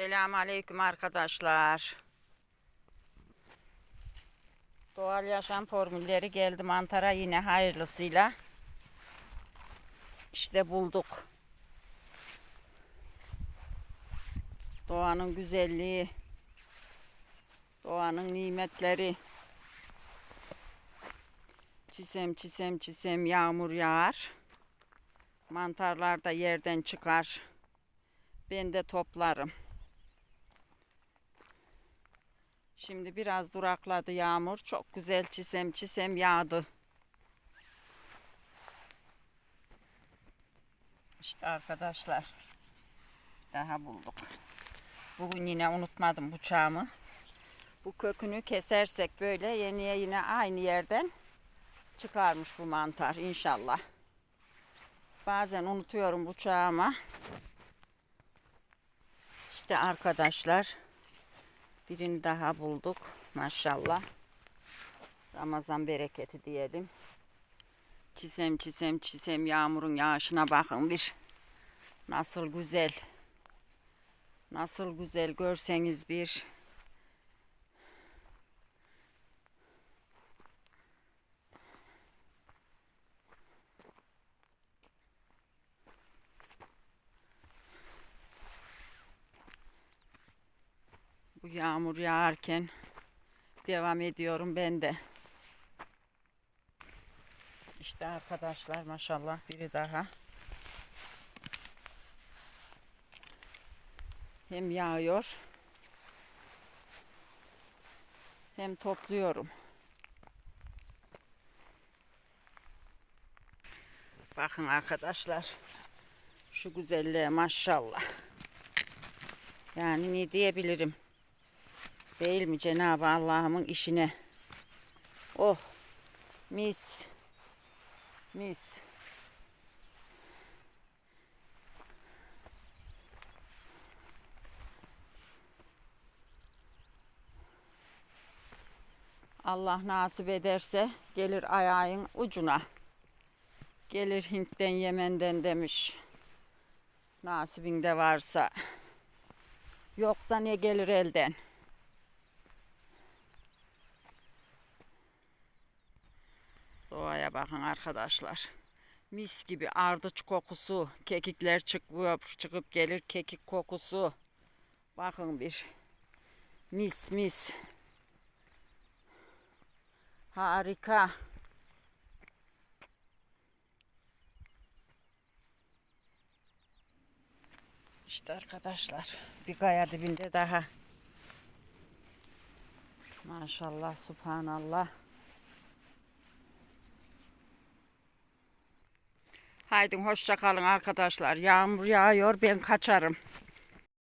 Selamun Aleyküm arkadaşlar. Doğal yaşam formülleri geldi mantara yine hayırlısıyla. İşte bulduk. Doğanın güzelliği, doğanın nimetleri. Çisem çisem çisem yağmur yağar. Mantarlar da yerden çıkar. Ben de toplarım. Şimdi biraz durakladı yağmur. Çok güzel çisem çisem yağdı. İşte arkadaşlar. Daha bulduk. Bugün yine unutmadım bıçağımı. Bu kökünü kesersek böyle yeniye yine aynı yerden çıkarmış bu mantar inşallah. Bazen unutuyorum bıçağımı. İşte arkadaşlar birini daha bulduk maşallah. Ramazan bereketi diyelim. Çisem çisem çisem yağmurun yağışına bakın bir. Nasıl güzel. Nasıl güzel görseniz bir. Bu yağmur yağarken devam ediyorum ben de. İşte arkadaşlar maşallah biri daha. Hem yağıyor hem topluyorum. Bakın arkadaşlar şu güzelliğe maşallah. Yani ne diyebilirim? Değil mi Cenab-ı Allah'ımın işine? Oh mis. Mis. Allah nasip ederse gelir ayağın ucuna. Gelir Hint'ten Yemen'den demiş. Nasibinde varsa. Yoksa ne gelir elden? Doğaya bakın arkadaşlar. Mis gibi ardıç kokusu, kekikler çıkıyor, çıkıp gelir kekik kokusu. Bakın bir. Mis mis. Harika. İşte arkadaşlar bir kaya dibinde daha. Maşallah, subhanallah. Haydi hoşça kalın arkadaşlar. Yağmur yağıyor ben kaçarım.